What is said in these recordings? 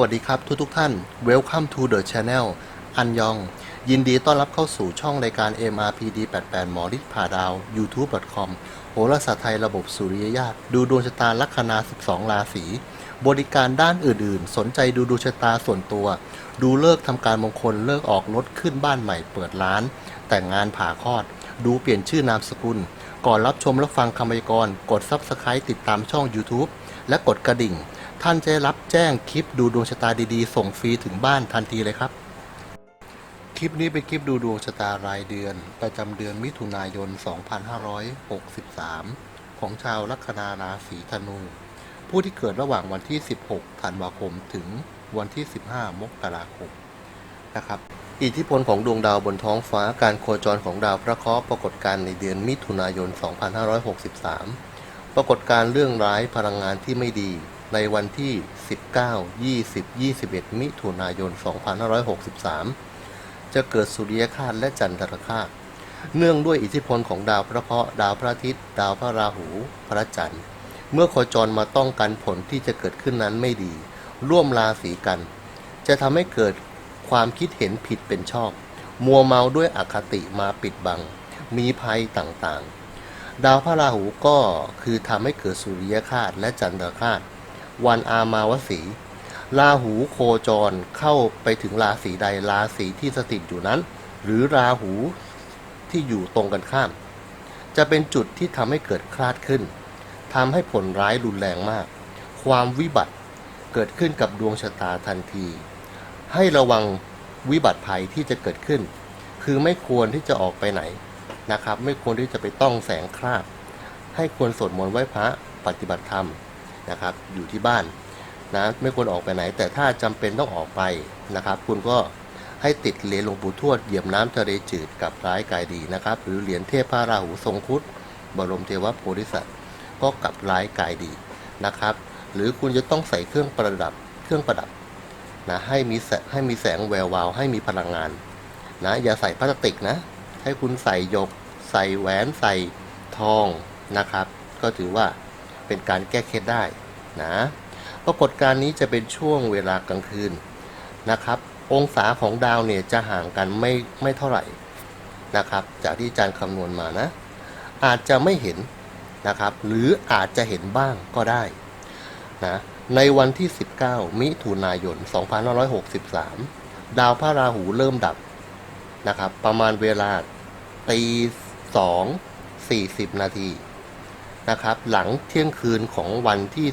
วัสดีครับทุกทุกท่าน Welcome to the channel อันยอง ยินดีต้อนรับเข้าสู่ช่องรายการ MRPD 88หมอฤทธิ์ผ่าดาว youtube.com โหราศาสตร์ไทยระบบสุริยญาตดูดวงชะตาลัคนา 12 ราศี บริการด้านอื่นๆ สนใจดูดวงชะตาส่วนตัว ดูเลิกทำการมงคลเลิกออกรถขึ้นบ้านใหม่เปิดร้าน แต่งงานผ่าคลอด ดูเปลี่ยนชื่อนามสกุล ก่อนรับชมและฟังคำพยากรณ์กด Subscribe ติดตามช่อง YouTube และกดกระดิ่ง ท่านจะรับแจ้งคลิปดูดวงชะตาดีๆ ส่งฟรีถึงบ้านทันทีเลยครับ คลิปนี้เป็นคลิปดูดวงชะตารายเดือน ประจำเดือนมิถุนายน 2563 ของชาวลัคนาราศีธนู ผู้ที่เกิดระหว่างวันที่ 16 ธันวาคมถึงวันที่ 15 มกราคมนะครับอิทธิพลของดวงดาวบนท้องฟ้าการโคจรของดาวพระเคราะห์ปรากฏการณ์ในเดือนมิถุนายน 2563 ปรากฏการเรื่องร้ายพลังงานที่ไม่ดี ในวันที่ 19 20 21 มิถุนายน 2563 จะเกิดสุริยคาสและจันทรคาสเนื่องด้วยอิทธิพลของดาวพระเคราะห์ดาวพระอาทิตย์ ดาวพระราหู พระจันทร์ เมื่อโคจรมาต้องกันผลที่จะเกิดขึ้นนั้นไม่ดี ร่วมราศีกัน จะทำให้เกิดความคิดเห็นผิดเป็นชอบ มัวเมาด้วยอคติมาปิดบัง มีภัยต่างๆ ดาวพระราหูก็คือทำให้เกิดสุริยคาสและจันทรคาส วันอามาวสีราหูโคจรเข้าไปถึงราศีใดราศีที่สถิตอยู่นั้น หรือราหูที่อยู่ตรงกันข้าม จะเป็นจุดที่ทำให้เกิดคลาดขึ้นทำให้ผลร้ายรุนแรงมาก ความวิบัติเกิดขึ้นกับดวงชะตาทันที ให้ระวังวิบัติภัยที่จะเกิดขึ้น คือไม่ควรที่จะออกไปไหนนะครับ ไม่ควรที่จะไปต้องแสงคราบให้ควรสวดมนต์ไหว้พระปฏิบัติธรรม นะครับอยู่ที่บ้านนะไม่ควรออกไปไหน แต่ถ้าจำเป็นต้องออกไปนะครับ คุณก็ให้ติดเหรียญหลวงปู่ทวดเหยียบน้ำทะเลจืดกับร้ายกายดีนะครับ หรือเหรียญเทพพระราหูทรงคุดบรมเทวโพธิสัตว์ก็กับร้ายกายดีนะครับ หรือคุณจะต้องใส่เครื่องประดับเครื่องประดับนะให้มีแสให้มีแสงแวววาวให้มีพลังงานนะอย่าใส่พลาสติกนะ ให้คุณใส่หยก ใส่แหวนใส่ทองนะครับ ก็ถือว่า เป็นการแก้เคล็ดได้นะปรากฏการณ์นี้จะเป็นช่วงเวลากลางคืนนะครับ องศาของดาวเนี่ยจะห่างกันไม่ไม่เท่าไหร่นะครับ จากที่อาจารย์คำนวณมานะ อาจจะไม่เห็นนะครับ หรืออาจจะเห็นบ้างก็ได้นะในวันที่ 19 มิถุนายน 2563 ดาวพระราหูเริ่มดับนะครับ ประมาณเวลาตีสองสี่สิบนาที นะครับ หลังเที่ยงคืนของวันที่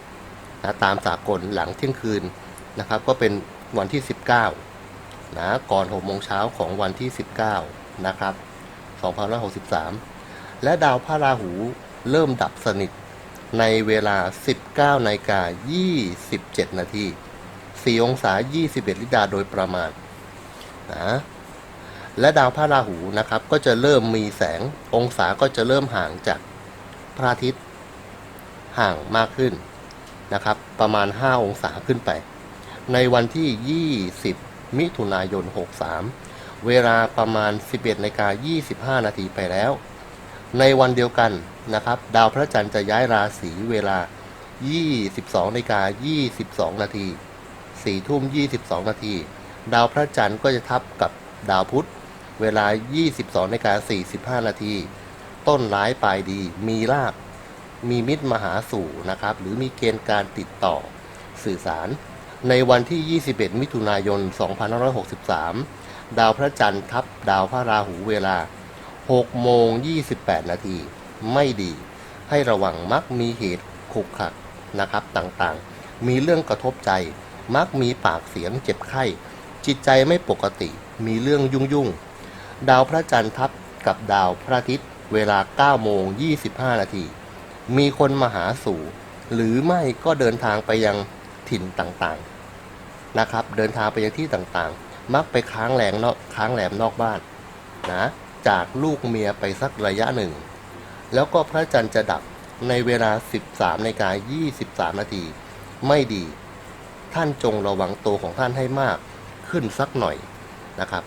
18นะตามสากลหลังเที่ยงคืนนะครับ ก็เป็นวันที่ 19นะก่อน6โมงเช้าของวันที่ 19 นะครับ2563 และดาวพระราหูเริ่มดับสนิทในเวลา 19นาฬิกา27 นาที4องศา 21 ลิดาโดยประมาณนะและดาวพระราหูนะครับ ก็จะเริ่มมีแสงองศาก็จะเริ่มห่างจาก พระอาทิตย์ห่างมากขึ้นนะครับ ประมาณ 5 องศาขึ้นไป ในวันที่ 20 มิถุนายน 63 เวลาประมาณ 11นาฬิกา25 นาทีไปแล้ว ในวันเดียวกันนะครับ ดาวพระจันทร์จะย้ายราศีเวลา 22นาฬิกา22 นาที4ทุ่ม 22 นาที ดาวพระจันทร์ก็จะทับกับดาวพุธ เวลา 22นาฬิกา45 นาที ต้นร้ายปลายดี มีลาบมีมิตรมหาสู่นะครับ หรือมีเกณฑ์การติดต่อสื่อสาร ในวันที่ 21 มิถุนายน 2563 ดาวพระจันทร์ทับดาวพระราหูเวลา 6 โมง 28 นาที ไม่ดี ให้ระวังมักมีเหตุขุกขักนะครับต่างๆ มีเรื่องกระทบใจ มักมีปากเสียงเจ็บไข้ จิตใจไม่ปกติ มีเรื่องยุ่งๆดาวพระจันทร์ทับกับดาวพระอาทิตย์ เวลา9โมง25 นาที มีคนมาหาสู่ หรือไม่ก็เดินทางไปยังถิ่นต่างๆนะครับ เดินทางไปยังที่ต่างๆ มักไปค้างแรงนอกค้างแรมนอกบ้านนะ จากลูกเมียไปสักระยะหนึ่ง แล้วก็พระจันทร์จะดับในเวลา 13นกา23 นาที ไม่ดี ท่านจงระวังตัวของท่านให้มากขึ้นสักหน่อยนะครับ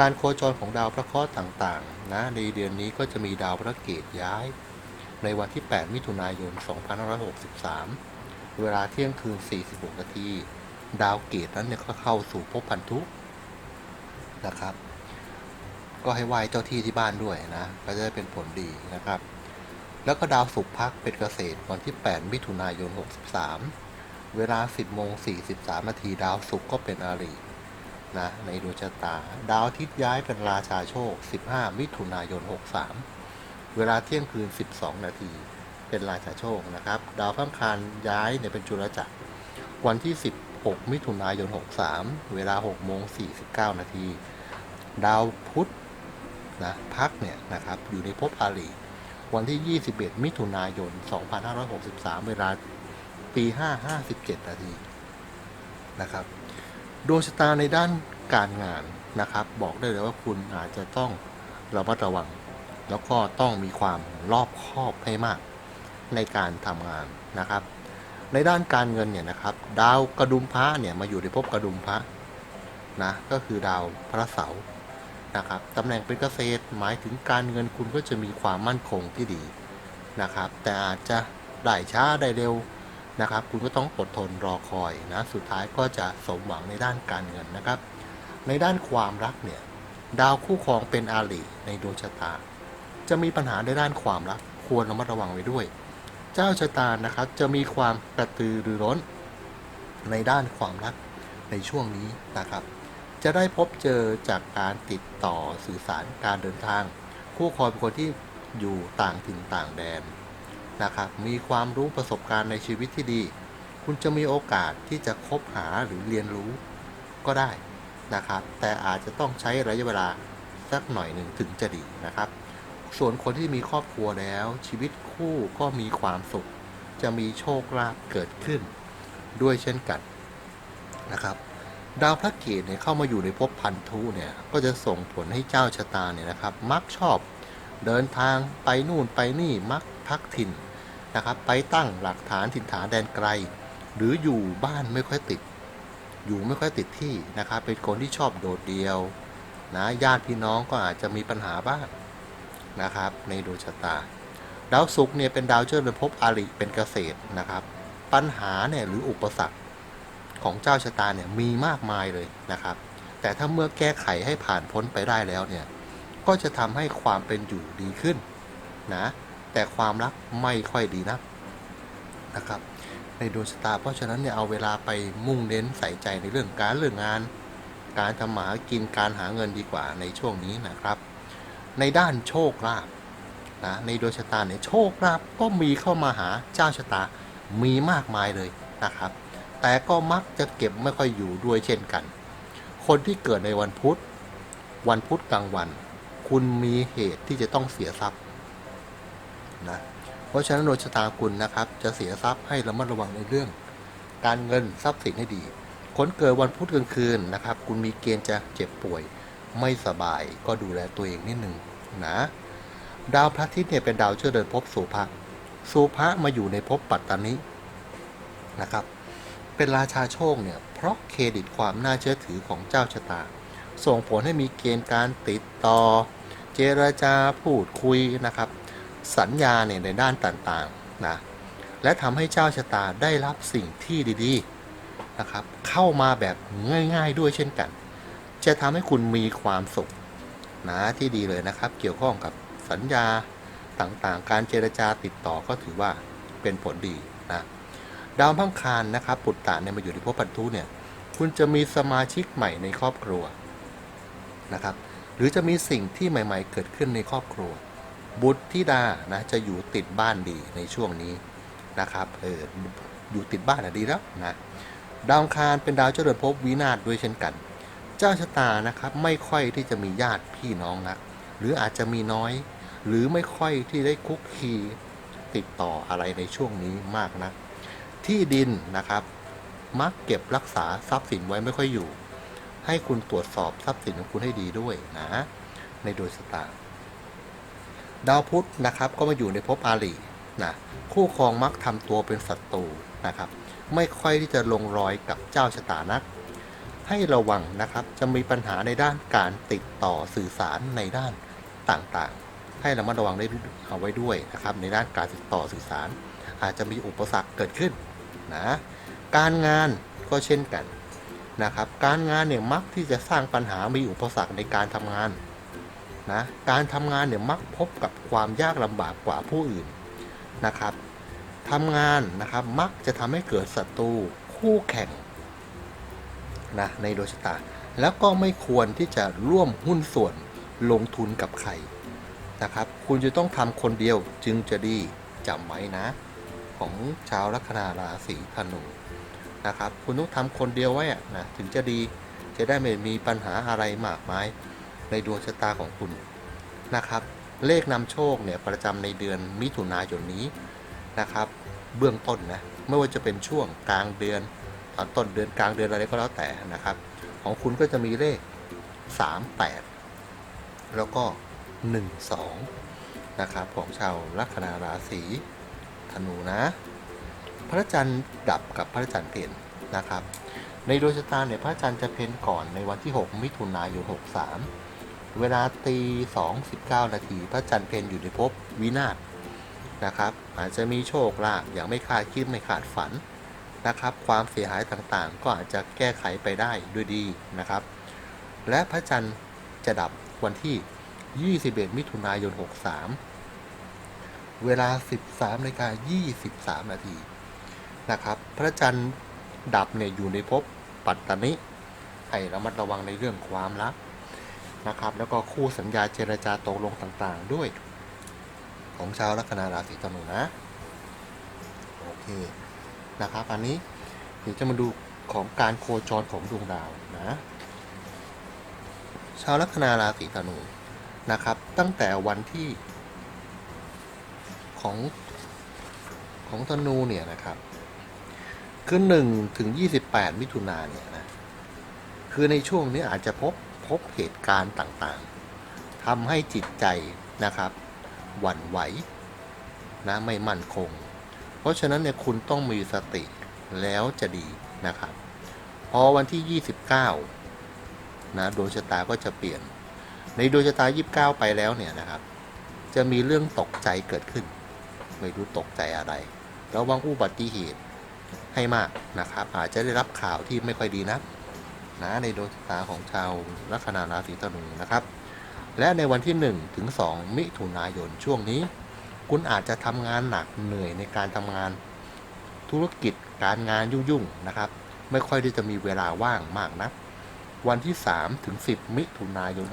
การโคจรของดาวพระเคราะห์ต่างๆ นะ ในเดือนนี้ก็จะมีดาวพระเกตย้าย ในวันที่ 8 มิถุนายน 2563 เวลาเที่ยงคืน 46 นาที ดาวเกตนั้นเนี่ยก็เข้าสู่ภพพันธุนะครับ ก็ให้ไหว้เจ้าที่ที่บ้านด้วยนะ ก็จะได้เป็นผลดีนะครับ แล้วก็ดาวศุกร์พักเป็นเกษตรวันที่ 8 มิถุนายน 63 เวลา 10โมง43 นาทีดาวศุกร์ก็เป็นอาริ นะในดวงชะตา ดาวอาทิตย์ย้ายเป็นราชาโชค 15 มิถุนายน 63 เวลาเที่ยงคืน 12 นาที เป็นราชาโชคนะครับ ดาวพฤหัสย้ายเนี่ยเป็นจุลจักร วันที่ 16 มิถุนายน 63 เวลา6โมง 49 นาที ดาวพุธนะพักเนี่ยนะครับอยู่ในภพอาลีวันที่ 21 มิถุนายน 2563 เวลาตี5 57 นาทีนะครับ ดวงชะตาในด้านการงานนะครับ บอกได้เลยว่าคุณอาจจะต้องระมัดระวัง แล้วก็ต้องมีความรอบคอบให้มากในการทำงานนะครับ ในด้านการเงินเนี่ยนะครับดาวกระดุมพระเนี่ยมาอยู่ในภพกระดุมพระนะก็คือดาวพระเสาร์นะครับตำแหน่งเป็นเกษตรหมายถึงการเงินคุณก็จะมีความมั่นคงที่ดีนะครับ แต่อาจจะได้ช้าได้เร็ว นะครับ คุณก็ต้องอดทนรอคอยนะ สุดท้ายก็จะสมหวังในด้านการเงินนะครับ ในด้านความรักเนี่ย ดาวคู่ครองเป็นอาลีในดวงชะตา จะมีปัญหาในด้านความรัก ควรระมัดระวังไว้ด้วย เจ้าชะตานะครับ จะมีความกระตือรือร้น ในด้านความรักในช่วงนี้นะครับ จะได้พบเจอจากการติดต่อสื่อสารการเดินทาง คู่ครองเป็นคนที่อยู่ต่างถิ่นต่างแดน นะครับมีความรู้ประสบการณ์ในชีวิตที่ดี คุณจะมีโอกาสที่จะคบหาหรือเรียนรู้ก็ได้นะครับ แต่อาจจะต้องใช้ระยะเวลาสักหน่อยหนึ่งถึงจะดีนะครับ ส่วนคนที่มีครอบครัวแล้ว ชีวิตคู่ก็มีความสุข จะมีโชคลาภเกิดขึ้น ด้วยเช่นกันนะครับดาวพระเกตเนี่ยเข้ามาอยู่ในภพพันธุเนี่ยก็จะส่งผลให้เจ้าชะตาเนี่ยนะครับ มักชอบเดินทางไปนู่นไปนี่มัก พักถิ่นนะครับ ไปตั้งหลักฐานถิ่นฐานแดนไกล หรืออยู่บ้านไม่ค่อยติด อยู่ไม่ค่อยติดที่นะครับ เป็นคนที่ชอบโดดเดี่ยวนะญาติพี่น้องก็อาจจะมีปัญหาบ้างนะครับ ในดวงชะตา ดาวศุกร์เนี่ยเป็นดาวเจ้าเรือนภพอาริเป็นเกษตรนะครับ ปัญหาเนี่ยหรืออุปสรรคของเจ้าชะตาเนี่ยมีมากมายเลยนะครับ แต่ถ้าเมื่อแก้ไขให้ผ่านพ้นไปได้แล้วเนี่ยก็จะทำให้ความเป็นอยู่ดีขึ้นนะ แต่ความรักไม่ค่อยดีนักนะครับ ในดวงชะตา เพราะฉะนั้นเนี่ยเอาเวลาไปมุ่งเน้นใส่ใจในเรื่องการเรื่องงาน การทำหมากินการหาเงินดีกว่าในช่วงนี้นะครับ ในด้านโชคลาภนะในดวงชะตาเนี่ยโชคลาภก็มีเข้ามาหาเจ้าชะตามีมากมายเลยนะครับ แต่ก็มักจะเก็บไม่ค่อยอยู่ด้วยเช่นกัน คนที่เกิดในวันพุธ วันพุธกลางวัน คุณมีเหตุที่จะต้องเสียทรัพย์ นะเพราะฉะนั้นโดวงชะตาคุณนะครับ จะเสียทรัพย์ให้ระมัดระวังในเรื่อง การเงินทรัพย์สินให้ดี คนเกิดวันพุธกลางคืนนะครับ คุณมีเกณฑ์จะเจ็บป่วย ไม่สบายก็ดูแลตัวเองนิดหนึ่งนะดาวพระอาทิตย์เนี่ยเป็นดาวเชื่อเดินภพสุภะสุภะมาอยู่ในภพปัตตานินะครับ เป็นราชาโชคเนี่ยเพราะเครดิตความน่าเชื่อถือของเจ้าชะตา ส่งผลให้มีเกณฑ์การติดต่อ เจรจาพูดคุยนะครับ สัญญาเนี่ยในด้านต่างๆนะและทำให้เจ้าชะตาได้รับสิ่งที่ดีๆนะครับเข้ามาแบบง่าย ๆด้วยเช่นกัน จะทำให้คุณมีความสุขนะที่ดีเลยนะครับ เกี่ยวข้องกับสัญญาต่างๆ การเจรจาติดต่อก็ถือว่าเป็นผลดีนะดาวพังคารนะครับปุตตะเนี่ยมาอยู่ในภพปันทุเนี่ยคุณจะมีสมาชิกใหม่ในครอบครัวนะครับหรือจะมีสิ่งที่ใหม่ ๆ เกิดขึ้นในครอบครัว บุตรธิดานะจะอยู่ติดบ้านดีในช่วงนี้นะครับเอออยู่ติดบ้านอะดีแล้วนะดาวคารเป็นดาวเจริญภพวินาศด้วยเช่นกัน เจ้าชะตานะครับไม่ค่อยที่จะมีญาติพี่น้องนักหรืออาจจะมีน้อย หรือไม่ค่อยที่ได้คุกคีติดต่ออะไรในช่วงนี้มากนะที่ดินนะครับ มักเก็บรักษาทรัพย์สินไว้ไม่ค่อยอยู่ ให้คุณตรวจสอบทรัพย์สินของคุณให้ดีด้วยนะ ในดวงชะตา ดาวพุธนะครับก็มาอยู่ในภพอาลีนะคู่ครองมักทำตัวเป็นศัตรูนะครับ ไม่ค่อยที่จะลงรอยกับเจ้าชะตานัก ให้ระวังนะครับจะมีปัญหาในด้านการติดต่อสื่อสารในด้านต่างๆ ให้ระมัดระวังได้เอาไว้ด้วยนะครับในด้านการติดต่อสื่อสาร อาจจะมีอุปสรรคเกิดขึ้นนะการงานก็เช่นกันนะครับ การงานเนี่ยมักที่จะสร้างปัญหามีอุปสรรคในการทำงาน นะการทำงานเนี่ยมักพบกับความยากลำบากกว่าผู้อื่นนะครับทำงานนะครับมักจะทำให้เกิดศัตรูคู่แข่งนะในดวงชะตา แล้วก็ไม่ควรที่จะร่วมหุ้นส่วนลงทุนกับใครนะครับ คุณจะต้องทำคนเดียวจึงจะดีจำไว้นะ ของชาวลัคนาราศีธนูนะครับ คุณต้องทำคนเดียวไว้นะถึงจะดีจะได้ไม่มีปัญหาอะไรมากมาย ในดวงชะตาของคุณนะครับ เลขนำโชคเนี่ยประจำในเดือนมิถุนายนนี้นะครับ เบื้องต้นนะไม่ว่าจะเป็นช่วงกลางเดือนตอนต้นเดือนกลางเดือนอะไรก็แล้วแต่นะครับ ของคุณก็จะมีเลข 38 แล้วก็ 12 นะครับของชาวลัคนาราศีธนูนะ พระจันทร์ดับกับพระจันทร์เพ็ญนะครับ ในดวงชะตาเนี่ยพระจันทร์จะเพ็ญก่อนในวันที่ 6 มิถุนายน 63 เวลาตี2.19นาทีพระจันทร์เพ็ญอยู่ในภพวินาศนะครับ อาจจะมีโชคลาภอย่างไม่คาดคิดไม่คาดฝันนะครับ ความเสียหายต่างๆ ก็อาจจะแก้ไขไปได้ด้วยดีนะครับ และพระจันทร์จะดับวันที่ 21 มิถุนายน 63 เวลา 13นาฬิกา23 นาทีนะครับ พระจันทร์ดับเนี่ยอยู่ในภพปัตตานิให้ระมัดระวังในเรื่องความรัก นะครับ แล้วก็คู่สัญญาเจรจาตกลงต่างๆ ด้วย ของชาวลัคนาราศีธนูนะ โอเคนะครับ อันนี้เดี๋ยวจะมาดูของการโคจรของดวงดาวนะชาวลัคนาราศีธนูนะครับ ตั้งแต่วันที่ของของธนูเนี่ยนะครับ คือ1ถึง 28 มิถุนาเนี่ยนะ คือในช่วงนี้อาจจะพบ พบเหตุการณ์ต่างๆทำให้จิตใจนะครับ หวั่นไหวนะไม่มั่นคง เพราะฉะนั้นเนี่ยคุณต้องมีสติแล้วจะดีนะครับ พอวันที่ 29นะดวงชะตาก็จะเปลี่ยน ในดวงชะตา 29 ไปแล้วเนี่ยนะครับ จะมีเรื่องตกใจเกิดขึ้น ไม่รู้ตกใจอะไรระวังอุบัติเหตุให้มากนะครับ อาจจะได้รับข่าวที่ไม่ค่อยดีนะ นะในดวงชะตาของชาวลัคนาราศีธนูนะครับ และในวันที่ 1 ถึง 2 มิถุนายนช่วงนี้ คุณอาจจะทำงานหนักเหนื่อยในการทำงานธุรกิจการงานยุ่งๆนะครับ ไม่ค่อยที่จะมีเวลาว่างมากนะวันที่ 3 ถึง 10 มิถุนายน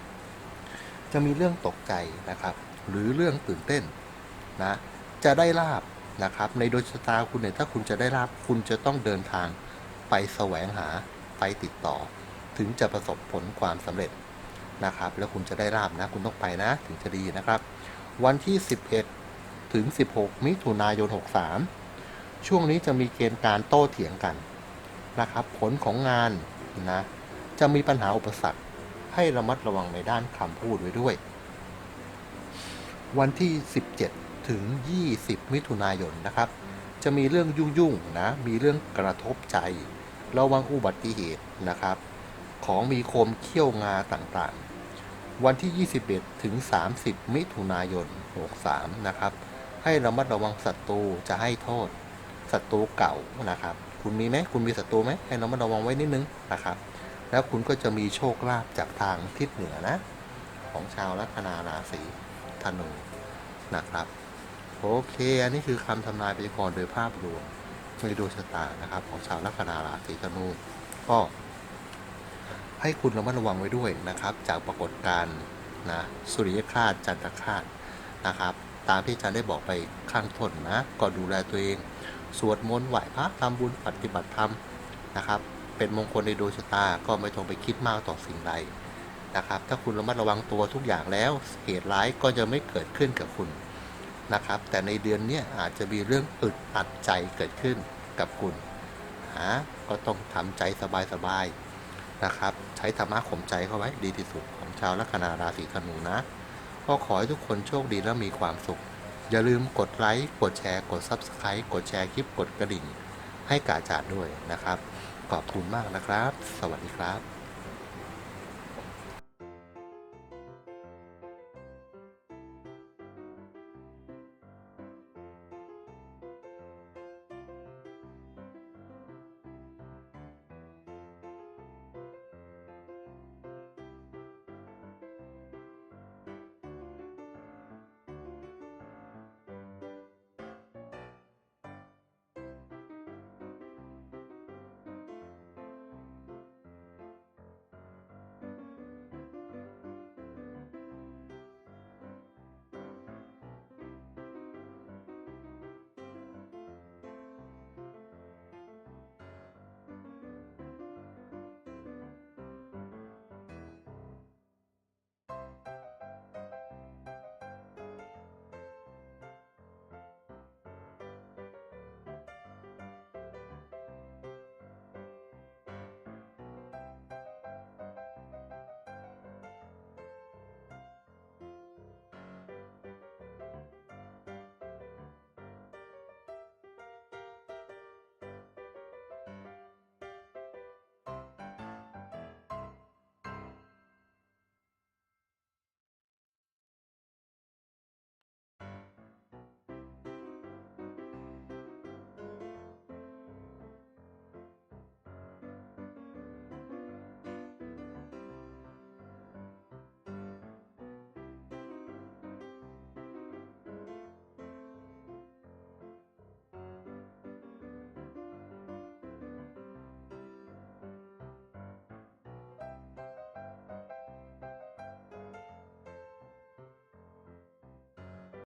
63 จะมีเรื่องตกใจนะครับ หรือเรื่องตื่นเต้นนะจะได้ลาบนะครับ ในดวงชะตาคุณเนี่ยถ้าคุณจะได้ลาบคุณจะต้องเดินทาง ไปแสวงหาไปติดต่อ ถึงจะประสบผลความสำเร็จนะครับ แล้วคุณจะได้ลาบนะ คุณต้องไปนะ ถึงจะดีนะครับ วันที่ 11 ถึง 16 มิถุนายน 63 ช่วงนี้จะมีเกณฑ์การโต้เถียงกันนะครับ ผลของงานนะจะมีปัญหาอุปสรรคให้ระมัดระวังในด้านคำพูดไว้ด้วย วันที่ 17 ถึง 20 มิถุนายนนะครับ จะมีเรื่องยุ่งๆนะ มีเรื่องกระทบใจ ระวังอุบัติเหตุนะครับ ของมีคมเขี้ยวงาต่างๆ วันที่ 21 ถึง 30 มิถุนายน 63 นะครับ ให้ระมัดระวังศัตรูจะให้โทษศัตรูเก่านะครับ คุณมีไหมคุณมีศัตรูไหมให้ระมัดระวังไว้นิดนึงนะครับ แล้วคุณก็จะมีโชคลาภจากทางทิศเหนือนะ ของชาวลัคนาราศีธนูนะครับโอเค อันนี้คือคำทำนายพยากรณ์โดยภาพรวม ในดวงชะตานะครับ ของชาวลัคนาราศีธนูก็ให้คุณระมัดระวังไว้ด้วยนะครับ จากปรากฏการณ์นะสุริยคราสจันทรคราสนะครับ ตามที่อาจารย์ได้บอกไปข้างต้นนะก็ดูแลตัวเอง สวดมนต์ไหว้พระทำบุญปฏิบัติธรรมนะครับ เป็นมงคลในดวงชะตาก็ไม่ต้องไปคิดมากต่อสิ่งใดนะครับ ถ้าคุณระมัดระวังตัวทุกอย่างแล้วเหตุร้ายก็จะไม่เกิดขึ้นกับคุณ นะครับ แต่ในเดือนนี้อาจจะมีเรื่องอึดอัดใจเกิดขึ้นกับคุณฮะก็ต้องทำใจสบายๆนะครับ ใช้ธรรมะข่มใจเข้าไว้ดีที่สุดของชาวลัคนาราศีธนูนะก็ขอให้ทุกคนโชคดีและมีความสุข อย่าลืมกดไลค์กดแชร์กด Subscribe กดแชร์คลิปกดกระดิ่ง ให้กาจาดด้วยนะครับ ขอบคุณมากนะครับ สวัสดีครับ